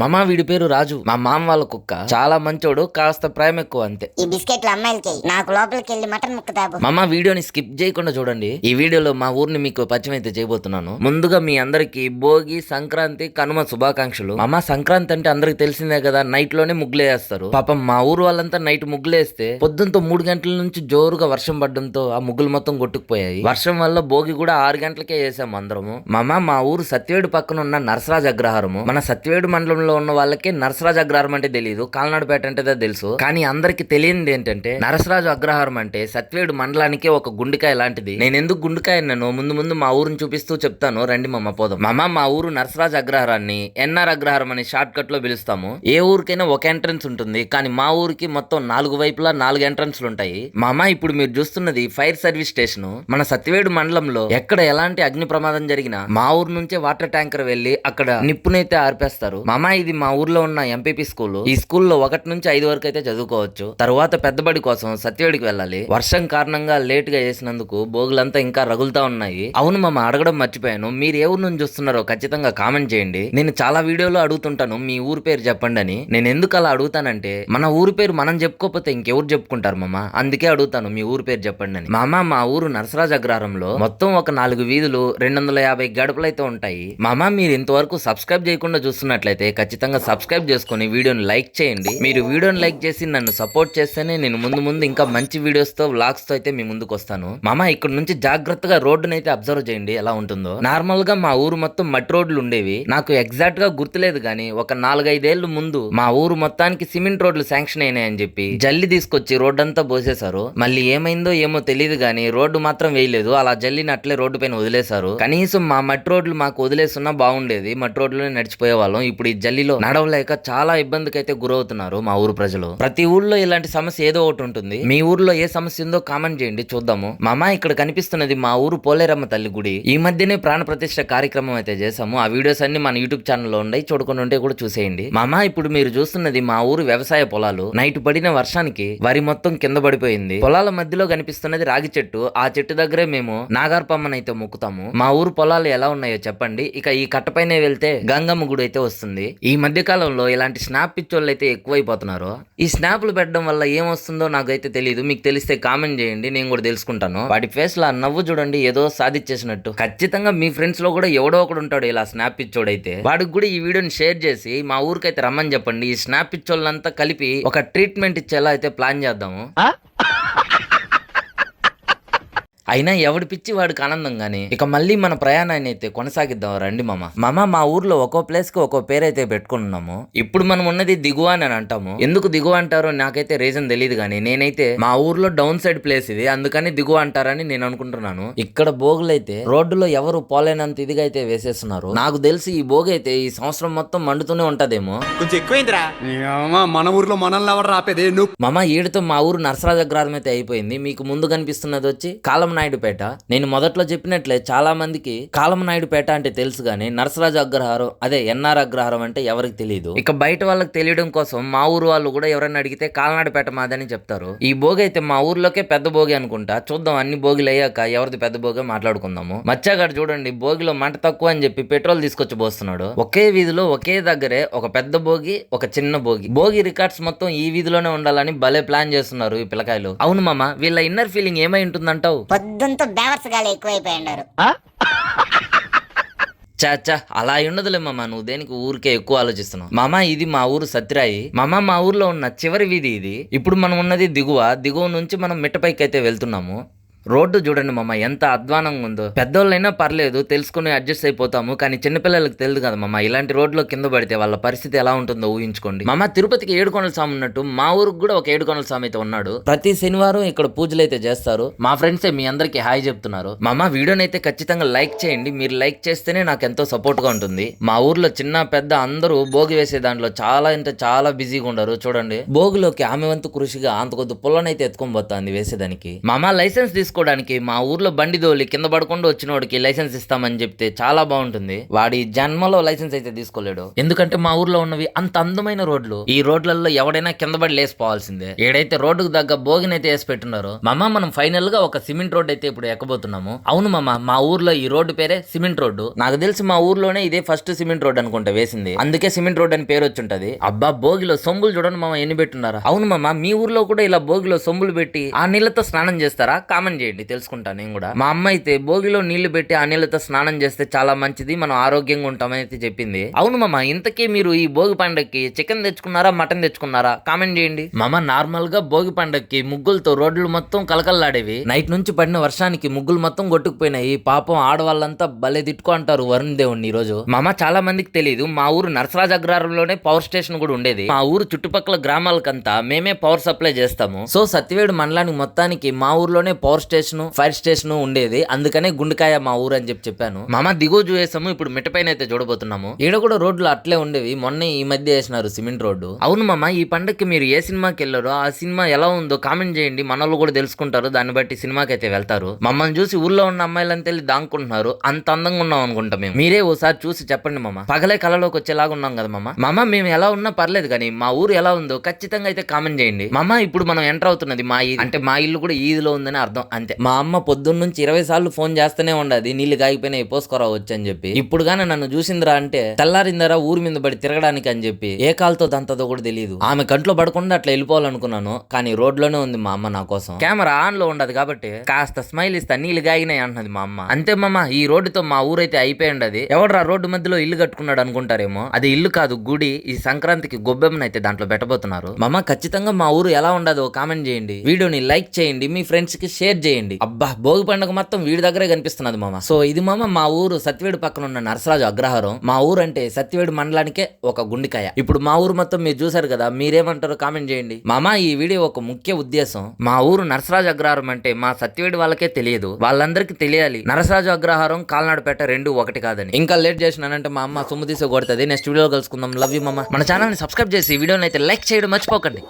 మామ వీడి పేరు రాజు. మా మామ వాళ్ళ కుక్క చాలా మంచోడు కాస్త ప్రేమ ఎక్కువ అంతే. ఈ బిస్కెట్లు అమ్మాయిలకి. నాకు లోపలికి వెళ్ళి మటన్ ముక్క తాపు. మామ వీడియోని స్కిప్ చేయకుండా చూడండి. ఈ వీడియోలో మా ఊరిని మీకు పరిచయం అయితే చేయబోతున్నాను. ముందుగా మీ అందరికి భోగి సంక్రాంతి కనుమ శుభాకాంక్షలు. మామ సంక్రాంతి అంటే అందరికి తెలిసిందే కదా నైట్లోనే ముగ్గులు వేస్తారు. పాపం మా ఊరు వాళ్ళంతా నైట్ ముగ్గులు వేస్తే పొద్దునతో మూడు గంటల నుంచి జోరుగా వర్షం పడడంతో ఆ ముగ్గులు మొత్తం కొట్టుకుపోయాయి. వర్షం వల్ల భోగి కూడా ఆరు గంటలకే వేసాము అందరము. మామ మా ఊరు సత్యవేడు పక్కన ఉన్న నరసరాజ్ అగ్రహారము. మన సత్యవేడు మండలంలో ఉన్న వాళ్ళకి నరసరాజు అగ్రహారం అంటే తెలియదు కాలనాడుపేట అంటే తెలుసు. కానీ అందరికి తెలియనిది ఏంటంటే నరసరాజు అగ్రహారం అంటే సత్యవేడు మండలానికి ఒక గుండెకాయ లాంటిది. నేను ఎందుకు గుండెకాయ అన్నాను ముందు ముందు మా ఊరిని చూపిస్తూ చెప్తాను. రండి మమ్మ పోదాం. మమ్మ మా ఊరు నరసరాజు అగ్రహారాన్ని ఎన్ఆర్ అగ్రహారం అని షార్ట్ కట్లో పిలుస్తాము. ఏ ఊరికైనా ఒక ఎంట్రన్స్ ఉంటుంది కానీ మా ఊరికి మొత్తం నాలుగు వైపులా నాలుగు ఎంట్రన్స్లు ఉంటాయి. మామ ఇప్పుడు మీరు చూస్తున్నది ఫైర్ సర్వీస్ స్టేషన్. మన సత్యవేడు మండలంలో ఎక్కడ ఎలాంటి అగ్ని ప్రమాదం జరిగినా మా ఊరు నుంచే వాటర్ ట్యాంకర్ వెళ్ళి అక్కడ నిప్పునైతే ఆర్పేస్తారు. మామ ఇది మా ఊర్లో ఉన్న ఎంపీపీ స్కూల్. ఈ స్కూల్లో ఒకటి నుంచి ఐదు వరకు అయితే చదువుకోవచ్చు. తర్వాత పెద్దబడి కోసం సత్యవేడికి వెళ్ళాలి. వర్షం కారణంగా లేట్గా చేసినందుకు భోగులంతా ఇంకా రగులుతా ఉన్నాయి. అవును మమ్మ అడగడం మర్చిపోయాను. మీరు ఏ ఊరు నుంచి చూస్తున్నారో ఖచ్చితంగా కామెంట్ చేయండి. నేను చాలా వీడియోలో అడుగుతుంటాను. మీ ఊరు పేరు చెప్పండి అని. నేను ఎందుకు అలా అడుగుతానంటే మన ఊరు పేరు మనం చెప్పుకోకపోతే ఇంకెవరు చెప్పుకుంటారు మమ్మ అందుకే అడుగుతాను మీ ఊరు పేరు చెప్పండి అని. మామ మా ఊరు నరసరాజ్ అగ్రహారంలో మొత్తం ఒక నాలుగు వీధులు రెండు వందల యాభై గడపలైతే ఉంటాయి. మామ మీరు ఇంతవరకు సబ్స్క్రైబ్ చేయకుండా చూస్తున్నట్లయితే ఖచ్చితంగా సబ్స్క్రైబ్ చేసుకొని వీడియోని లైక్ చేయండి. మీరు వీడియోని లైక్ చేసి నన్ను సపోర్ట్ చేస్తేనే నేను ముందు ముందు ఇంకా మంచి వీడియోస్తో వ్లాగ్స్తో అయితే మీ ముందుకు వస్తాను. మామ ఇక్కడ నుంచి జాగ్రత్తగా రోడ్డుని అయితే అబ్జర్వ్ చేయండి. ఎలా ఉంటుందో. నార్మల్గా మా ఊరు మొత్తం మట్టి రోడ్లు ఉండేవి. నాకు ఎగ్జాక్ట్గా గుర్తులేదు కానీ ఒక నాలుగైదేళ్ళు ముందు మా ఊరు మొత్తానికి సిమెంట్ రోడ్లు శాంక్షన్ అయినాయని చెప్పి జల్లి తీసుకొచ్చి రోడ్డు అంతా పోసేశారు. మళ్ళీ ఏమైందో ఏమో తెలియదు కానీ రోడ్డు మాత్రం వేయలేదు. అలా జల్లినట్లే రోడ్డు పైన వదిలేశారు. కనీసం మా మట్టి రోడ్లు మాకు వదిలేస్తున్నా బాగుండేది. మట్టి రోడ్లోనే నడిచిపోయే వాళ్ళం ఇప్పుడు ఈ చలిలో నడవలేక చాలా ఇబ్బందికి అయితే గురవుతున్నారు మా ఊరు ప్రజలు. ప్రతి ఊర్లో ఇలాంటి సమస్య ఏదో ఒకటి ఉంటుంది. మీ ఊర్లో ఏ సమస్య ఉందో కామెంట్ చేయండి చూద్దాము. మామ ఇక్కడ కనిపిస్తున్నది మా ఊరు పోలేరమ్మ తల్లి గుడి. ఈ మధ్యనే ప్రాణ ప్రతిష్ట కార్యక్రమం అయితే చేసాము ఆ వీడియోస్ అన్ని మన యూట్యూబ్ ఛానల్లో ఉన్నాయి. చూడకుండా ఉంటే కూడా చూసేయండి. మామ ఇప్పుడు మీరు చూస్తున్నది మా ఊరు వ్యవసాయ పొలాలు. నైట్ పడిన వర్షానికి వరి మొత్తం కింద పడిపోయింది. పొలాల మధ్యలో కనిపిస్తున్నది రాగి చెట్టు. ఆ చెట్టు దగ్గరే మేము నాగార్పమ్మని అయితే మొక్కుతాము. మా ఊరు పొలాలు ఎలా ఉన్నాయో చెప్పండి. ఇక ఈ కట్టపైనే వెళ్తే గంగమ్మ గుడి అయితే వస్తుంది. ఈ మధ్య కాలంలో ఇలాంటి స్నాప్ పిచ్చోళ్ళు అయితే ఎక్కువైపోతున్నారు. ఈ స్నాప్లు పెట్టడం వల్ల ఏమొస్తుందో నాకైతే తెలియదు మీకు తెలిస్తే కామెంట్ చేయండి నేను కూడా తెలుసుకుంటాను. వాటి ఫేస్లో నవ్వు చూడండి ఏదో సాధించేసినట్టు ఖచ్చితంగా మీ ఫ్రెండ్స్లో కూడా ఎవడో ఒకడు ఉంటాడు ఇలా స్నాప్ పిచ్చోడైతే. వాడికి కూడా ఈ వీడియోని షేర్ చేసి మా ఊరికైతే రమ్మని చెప్పండి. ఈ స్నాప్ పిచ్చోళ్ళంతా కలిపి ఒక ట్రీట్మెంట్ ఇచ్చేలా అయితే ప్లాన్ చేద్దాము. అయినా ఎవడి పిచ్చి వాడికి ఆనందం గాని. ఇక మళ్ళీ మన ప్రయాణాన్ని అయితే కొనసాగిద్దాం రండి మామ. మామ మా ఊర్లో ఒక్కో ప్లేస్కి ఒక్కో పేరు అయితే పెట్టుకున్నాము. ఇప్పుడు మనం ఉన్నది దిగువ అని అంటాము. ఎందుకు దిగువ అంటారో నాకైతే రీజన్ తెలియదు కానీ నేనైతే మా ఊర్లో డౌన్ సైడ్ ప్లేస్ ఇది అందుకని దిగువ అంటారని నేను అనుకుంటున్నాను. ఇక్కడ బోగులు అయితే రోడ్డులో ఎవరు పోలేనంత ఇదిగా అయితే వేసేస్తున్నారు. నాకు తెలిసి ఈ బోగు అయితే ఈ సంవత్సరం మొత్తం మండుతూనే ఉంటదేమో. కొంచెం ఎక్కువైందిరా. మన ఊర్లో మనల్ని ఎవరు రాపేది నువ్వు మామ ఈడితో మా ఊరు నరసరాజ అగ్రహారం అయితే అయిపోయింది. మీకు ముందు కనిపిస్తున్నది వచ్చి కాలమనాయుడుపేట నేను మొదట్లో చెప్పినట్లే చాలా మందికి కాలమనాయుడుపేట అంటే తెలుసు కానీ నరసరాజు అగ్రహారం అదే ఎన్ఆర్ అగ్రహారం అంటే ఎవరికి తెలియదు ఇక బయట వాళ్ళకి తెలియడం కోసం మా ఊరు వాళ్ళు కూడా ఎవరైనా అడిగితే కాలనాడుపేట మాదని చెప్తారు. ఈ భోగి అయితే మా ఊర్లోకే పెద్ద భోగి అనుకుంటా. చూద్దాం అన్ని భోగిలు అయ్యాక ఎవరిది పెద్ద భోగి మాట్లాడుకుందాము. మచ్చాగాడు చూడండి భోగిలో మంట తక్కువ అని చెప్పి పెట్రోల్ తీసుకొచ్చి పోస్తున్నాడు. ఒకే వీధిలో ఒకే దగ్గరే ఒక పెద్ద భోగి ఒక చిన్న భోగి. భోగి రికార్డ్స్ మొత్తం ఈ వీధిలోనే ఉండాలని భలే ప్లాన్ చేస్తున్నారు ఈ పిల్లకాయలు. అవును మామ వీళ్ళ ఇన్నర్ ఫీలింగ్ ఏమై ఉంటుందంటావు? పొద్దుంతో బేవర్స్ గాలి ఎక్కువైపోయి ఉన్నారు. చాచా అలా ఉండదులే మామ నువ్వు దేనికి ఊరికే ఎక్కువ ఆలోచిస్తున్నావు? మామ ఇది మా ఊరు సత్యరాయి. మామ మా ఊర్లో ఉన్న చివరి వీధి ఇది. ఇప్పుడు మనం ఉన్నది దిగువ. దిగువ నుంచి మనం మిట్టపైకి అయితే వెళ్తున్నాము. రోడ్డు చూడండి మామ ఎంత అధ్వానంగా ఉందో. పెద్దోళ్ళైనా పర్లేదు తెలుసుకుని అడ్జస్ట్ అయిపోతాము కానీ చిన్నపిల్లలకు తెలియదు కదా మామ ఇలాంటి రోడ్లో కింద పడితే వాళ్ళ పరిస్థితి ఎలా ఉంటుందో ఊహించుకోండి. మామ తిరుపతికి ఏడుకొండల స్వామి ఉన్నట్టు మా ఊరికి కూడా ఒక ఏడుకొండల స్వామి అయితే ఉన్నాడు. ప్రతి శనివారం ఇక్కడ పూజలు అయితే చేస్తారు. మా ఫ్రెండ్సే మీ అందరికి హాయ్ చెప్తున్నారు. మామ వీడియోని అయితే ఖచ్చితంగా లైక్ చేయండి. మీరు లైక్ చేస్తేనే నాకు ఎంతో సపోర్ట్గా ఉంటుంది. మా ఊర్లో చిన్న పెద్ద అందరూ భోగి వేసే దాంట్లో చాలా అంటే చాలా బిజీగా ఉండరు. చూడండి. భోగిలోకి ఆమె వంతు కృషిగా అంత కొద్ది పుల్లనైతే ఎత్తుకొని పోతుంది వేసేదానికి. మామ లైసెన్స్ తీసుకు తీసుకోవడానికి మా ఊర్లో బండి దోలి కింద పడకుండా వచ్చినోడికి లైసెన్స్ ఇస్తామని చెప్తే చాలా బాగుంటుంది. వాడి జన్మలో లైసెన్స్ అయితే తీసుకోలేడు. ఎందుకంటే మా ఊర్లో ఉన్నవి అంత అందమైన రోడ్లు. ఈ రోడ్లలో ఎవడైనా కింద పడి లేసిపోవాల్సిందే ఏడైతే రోడ్డుకు తగ్గ బోగినైతే వేసి పెట్టున్నారో మామ మనం ఫైనల్గా ఒక సిమెంట్ రోడ్ అయితే ఇప్పుడు ఎక్కబోతున్నాము. అవును మామ మా ఊర్లో ఈ రోడ్డు పేరే సిమెంట్ రోడ్డు. నాకు తెలిసి మా ఊర్లోనే ఇదే ఫస్ట్ సిమెంట్ రోడ్ అనుకుంటా వేసింది. అందుకే సిమెంట్ రోడ్ అని పేరు వచ్చుంటది. అబ్బా భోగిలో సొంబులు చూడండి మామ ఎన్ని పెట్టున్నారా? అవును మామ మీ ఊర్లో కూడా ఇలా భోగిలో సొంబులు పెట్టి ఆ నీళ్ళతో స్నానం చేస్తారా? కామెంట్ చేయండి తెలుసుకుంటా నేను కూడా. మా అమ్మ అయితే భోగిలో నీళ్ళు పెట్టి ఆ నీళ్ళతో స్నానం చేస్తే చాలా మంచిది మనం ఆరోగ్యంగా ఉంటామని అయితే చెప్పింది. అవును మామ ఇంతకీ మీరు ఈ భోగి పండగకి చికెన్ తెచ్చుకున్నారా మటన్ తెచ్చుకున్నారా? కామెంట్ చేయండి. మామ నార్మల్గా భోగి పండగకి ముగ్గులతో రోడ్లు మొత్తం కలకల్లాడేవి నైట్ నుంచి పడిన వర్షానికి ముగ్గులు మొత్తం కొట్టుకుపోయినాయి. పాపం ఆడవాళ్ళంతా భలే తిట్టుకో అంటారు వరుణ్ దేవుణ్ణి ఈ రోజు మామ చాలా మందికి తెలియదు మా ఊరు నరసరాజ అగ్రహారంలోనే పవర్ స్టేషన్ కూడా ఉండేది. మా ఊరు చుట్టుపక్కల గ్రామాలకంతా మేమే పవర్ సప్లై చేస్తాము. సో సత్యవేడు మండలానికి మొత్తానికి మా ఊర్లోనే పవర్ స్టేషన్ ఫైర్ స్టేషన్ ఉండేది. అందుకనే గుండెకాయ మా ఊరు అని చెప్పి చెప్పాను. మామ దిగువ చూసాము ఇప్పుడు మిట్టపైన అయితే చూడబోతున్నాము. ఈడ కూడా రోడ్లు అట్లే ఉండేవి. మొన్న ఈ మధ్య వేసినారు సిమెంట్ రోడ్డు. అవును మామ ఈ పండక్కి మీరు ఏ సినిమాకి వెళ్ళారో ఆ సినిమా ఎలా ఉందో కామెంట్ చేయండి. మన కూడా తెలుసుకుంటారు. దాన్ని బట్టి సినిమాకి అయితే వెళ్తారు. మమ్మల్ని చూసి ఊర్లో ఉన్న అమ్మాయిలంతా వెళ్ళి దాంకుంటున్నారు. అంత అందంగా ఉన్నాం అనుకుంటా మేము. మీరే ఓసారి చూసి చెప్పండి మామ. పగలే కళలోకి వచ్చేలాగా ఉన్నాం కదా మామ. మామ మేము ఎలా ఉన్నా పర్లేదు కానీ మా ఊరు ఎలా ఉందో ఖచ్చితంగా అయితే కామెంట్ చేయండి. మామ ఇప్పుడు మనం ఎంటర్ అవుతున్నది మా ఈ అంటే మా ఇల్లు కూడా ఈదిలో ఉందని అర్థం. అంతే. మా అమ్మ పొద్దున్నుంచి ఇరవై సార్లు ఫోన్ చేస్తూనే ఉండదు నీళ్ళు కాగిపోయినాయి పోసుకోరా వచ్చి అని చెప్పి. ఇప్పుడు గానీ నన్ను చూసిందిరా అంటే తెల్లారిందరా ఊరి మీద పడి తిరగడానికి అని చెప్పి. ఏ కాలతో దంతదో కూడా తెలియదు ఆమె కంట్లో పడకుండా అట్లా వెళ్ళిపోవాలనుకున్నాను కానీ రోడ్లోనే ఉంది మా అమ్మ నా కోసం. కెమెరా ఆన్లో ఉండదు కాబట్టి కాస్త స్మైల్ ఇస్తా నీళ్ళు గాగినాయి అంటున్నది మా అమ్మ. అంతే మామ ఈ రోడ్డుతో మా ఊరైతే అయిపోయి అది ఎవడరా రోడ్డు మధ్యలో ఇల్లు కట్టుకున్నాడు అనుకుంటారేమో? అది ఇల్లు కాదు గుడి. ఈ సంక్రాంతికి గొబ్బెమ్మని అయితే దాంట్లో పెట్టబోతున్నారు. మామ ఖచ్చితంగా మా ఊరు ఎలా ఉండదో కామెంట్ చేయండి. వీడియోని లైక్ చేయండి మీ ఫ్రెండ్స్కి షేర్ చేయండి. అబ్బా భోగి పండుగ మొత్తం వీడి దగ్గరే కనిపిస్తున్నది మామ. సో ఇది మామ మా ఊరు సత్యవేడు పక్కన ఉన్న నరసరాజు అగ్రహారం. మా ఊరు అంటే సత్యవేడు మండలానికే ఒక గుండికాయ. ఇప్పుడు మా ఊరు మొత్తం మీరు చూసారు కదా మీరేమంటారో కామెంట్ చేయండి. మామ ఈ వీడియో ఒక ముఖ్య ఉద్దేశం. మా ఊరు నరసరాజు అగ్రహారం అంటే మా సత్యవేడు వాళ్ళకే తెలియదు. వాళ్ళందరికీ తెలియాలి నరసరాజు అగ్రహారం కాల్నాడుపేట రెండు ఒకటి కాదని. ఇంకా లేట్ చేసినానంటే మా అమ్మ సొమ్ము తీసి కొడుతుంది. నెక్స్ట్ వీడియో కలుసుకుందాం. లవ్ యూ మామ. మన ఛానల్ని సబ్స్క్రైబ్ చేసి వీడియోని అయితే లైక్ చేయడం మర్చిపోకండి.